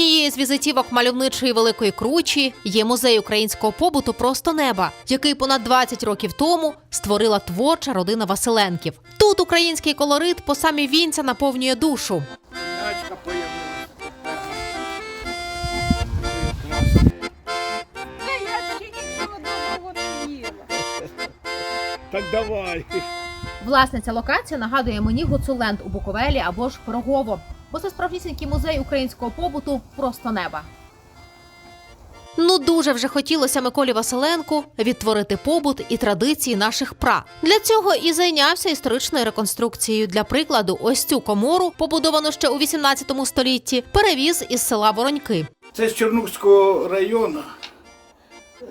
Однією з візитівок мальовничої великої кручі є музей українського побуту Просто неба, який понад 20 років тому створила творча родина Василенків. Тут український колорит по самі вінця наповнює душу. Так давай. Власне, ця локація нагадує мені Гуцуленд у Буковелі або ж Пирогово, бо це справжнісінький музей українського побуту Просто неба. Ну дуже вже хотілося Миколі Василенку відтворити побут і традиції наших пра. Для цього і зайнявся історичною реконструкцією. Для прикладу, ось цю комору, побудовану ще у 18 столітті, перевіз із села Вороньки. Це з Чорнухського району. Е,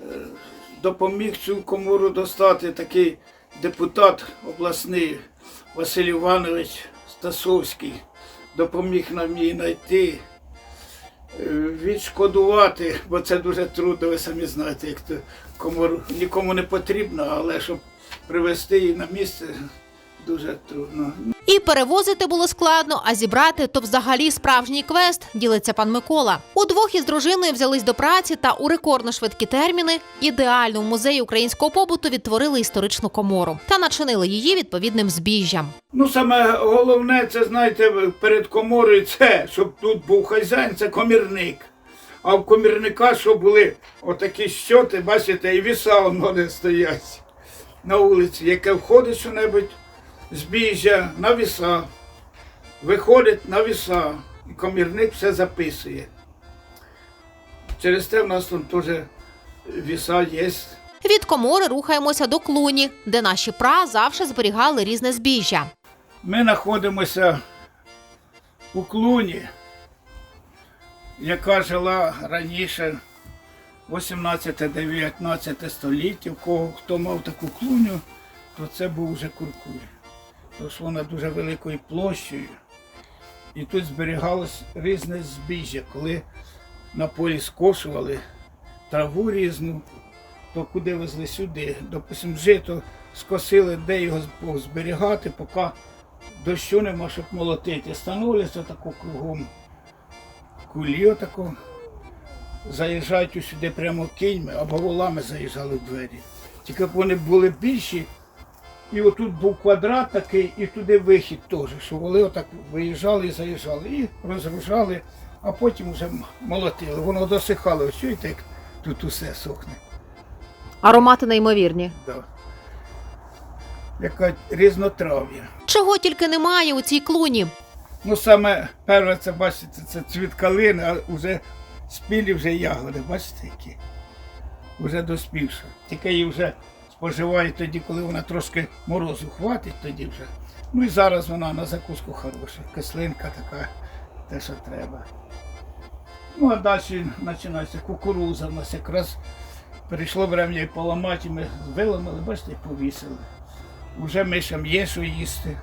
Допоміг цю комору достати такий депутат обласний Василь Іванович Стасовський. Допоміг нам її знайти, е, відшкодувати, бо це дуже трудно, ви самі знаєте, як то кому нікому не потрібно, але щоб привезти її на місце дуже трудно. І перевозити було складно, а зібрати то взагалі справжній квест, ділиться пан Микола. Удвох із дружиною взялись до праці та у рекордно швидкі терміни ідеально в музеї українського побуту відтворили історичну комору та начинили її відповідним збіжжям. Ну, саме головне, це знаєте, перед коморою це, щоб тут був хазяїн, це комірник. А в комірника, щоб були отакі щоти, бачите, і віса воно стоять на вулиці, яке входить що-небудь збіжжя на віса, виходить на віса, і комірник все записує. Через те в нас там теж віса є. Від комори рухаємося до клуні, де наші пра завжди зберігали різне збіжжя. Ми знаходимося у клуні, яка жила раніше 18-19 століття. В кого хто мав таку клуню, то це був вже куркуль. Вона дуже великою площею. І тут зберігалось різне збіжжя, коли на полі скошували траву різну, то куди везли сюди. Допустим, жито скосили, де його зберігати, поки дощу нема, щоб молотити. Становляться тако кругом кулі отако. Заїжджають сюди прямо кіньми, або волами заїжджали в двері. Тільки б вони були більші, і отут був квадрат такий, і туди вихід теж, що воли отак виїжджали і заїжджали, і розгружали, а потім вже молотили. Воно досихало, ось чуєте, як тут усе сохне. Аромати неймовірні. Да. Яка різнотрав'я. Чого тільки немає у цій клуні. Ну, саме перше, це бачите, це цвіт калини, а вже спілі вже ягоди, бачите, які? Вже доспівши. Тільки її вже споживають тоді, коли вона трошки морозу хватить, тоді вже. Ну і зараз вона на закуску хороша. Кислинка така, те, що треба. Ну, а далі починається кукуруза. У нас якраз перейшло время її поламати, і ми виламали, бачите, і повісили. Уже мишам є, що їсти.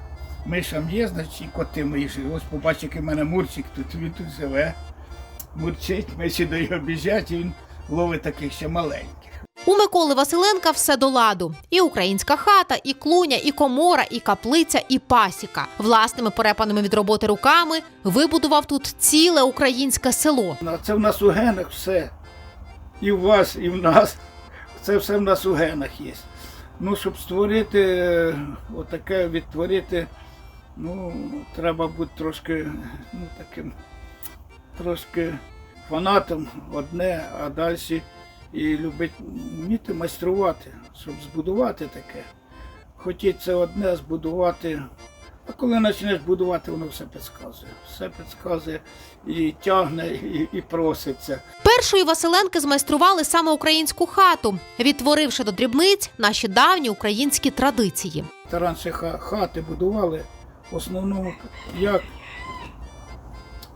Мишам є, значить і коти мої живі. Ось побачив, який в мене мурчик тут, він тут живе. Мурчить, миші до його біжать, і він ловить таких ще маленьких. У Миколи Василенка все до ладу: і українська хата, і клуня, і комора, і каплиця, і пасіка. Власними порепаними від роботи руками вибудував тут ціле українське село. Це в нас у генах все. І в вас, і в нас. Це все в нас у генах є. Ну, щоб створити, е, отаке відтворити, ну, треба бути трошки, ну, таким, трошки фанатом одне, а далі і любити, вміти майструвати, щоб збудувати таке. Хотіть це одне, збудувати. А коли почнеш будувати, воно все підказує. Все підказує і тягне, і, і проситься. Першої Василенки змайстрували саме українську хату, відтворивши до дрібниць наші давні українські традиції. Та раніше ха- хати будували в основному як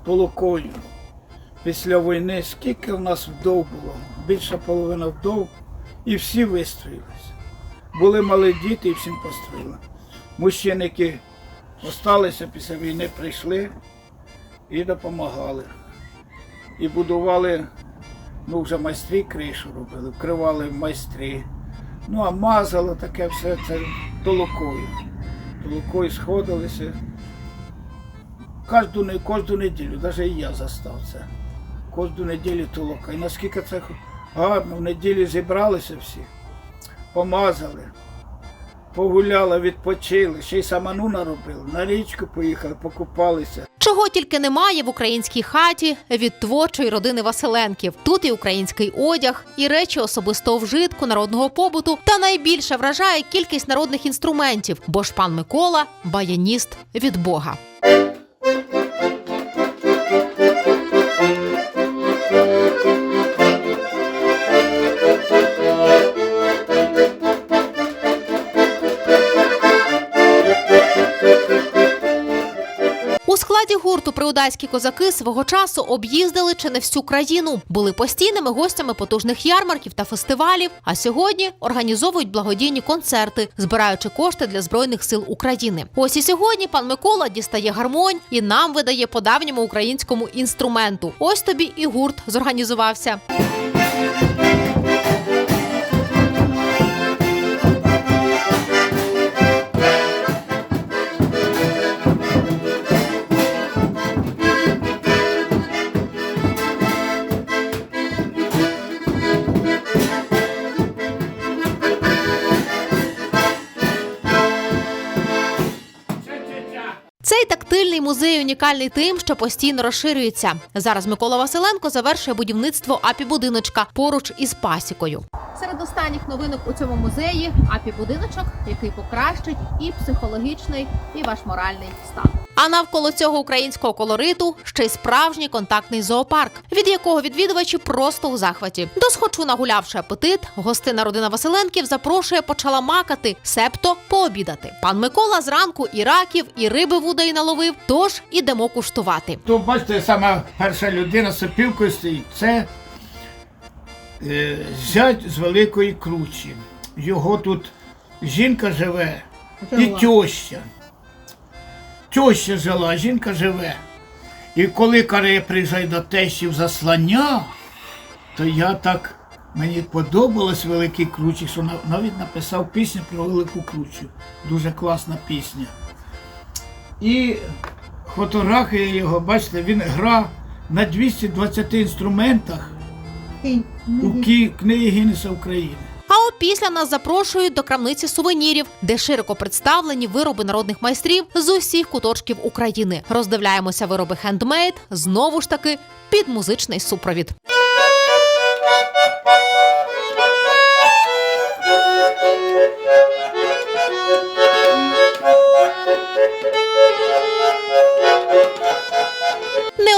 толокою. Після війни скільки в нас вдов було? Більша половина вдов, і всі вистроїлися. Були малі діти і всім построїли. Мужчини, які залишилися після війни, прийшли і допомагали. І будували, ну вже майстрі кришу робили, вкривали майстри. Ну а мазало таке все це толокою. Толокою сходилися. Кожну, кожну неділю, навіть і я застав це. Кожну неділю толока. І наскільки це гарно, в неділі зібралися всі, помазали, погуляли, відпочили, ще й саману наробили, на річку поїхали, покупалися. Чого тільки немає в українській хаті від творчої родини Василенків. Тут і український одяг, і речі особистого вжитку, народного побуту. Та найбільше вражає кількість народних інструментів, бо ж пан Микола баяніст від Бога. Гурту козаки свого часу об'їздили чи не всю країну, були постійними гостями потужних ярмарків та фестивалів. А сьогодні організовують благодійні концерти, збираючи кошти для збройних сил України. Ось і сьогодні пан Микола дістає гармонь і нам видає по давньому українському інструменту. Ось тобі і гурт зорганізувався. Цей тактильний музей унікальний тим, що постійно розширюється. Зараз Микола Василенко завершує будівництво апі-будиночка поруч із пасікою. Серед останніх новинок у цьому музеї апі-будиночок, який покращить і психологічний, і ваш моральний стан. А навколо цього українського колориту ще й справжній контактний зоопарк, від якого відвідувачі просто у захваті. Досхочу нагулявши апетит, гостина родина Василенків запрошує почаламакати, себто пообідати. Пан Микола зранку і раків, і риби вудої наловив, тож ідемо куштувати. То бачите, сама перша людина з сопілкою стоїть. Це е, зять з великої кручі. Його тут жінка живе і тьоща. Тьоща жила, жінка живе. І коли каре приїжджає до тещів заслання, то я так мені подобалось великий кручі, що навіть написав пісню про велику кручу. Дуже класна пісня. І фотографія його, бачите, він гра на 220 інструментах у книгі Гіннеса України. А опісля нас запрошують до крамниці сувенірів, де широко представлені вироби народних майстрів з усіх куточків України. Роздивляємося вироби хендмейд, знову ж таки під музичний супровід.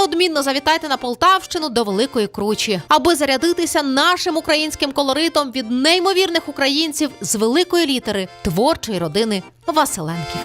Неодмінно завітайте на Полтавщину до Великої Кручі, аби зарядитися нашим українським колоритом від неймовірних українців з великої літери творчої родини Василенків.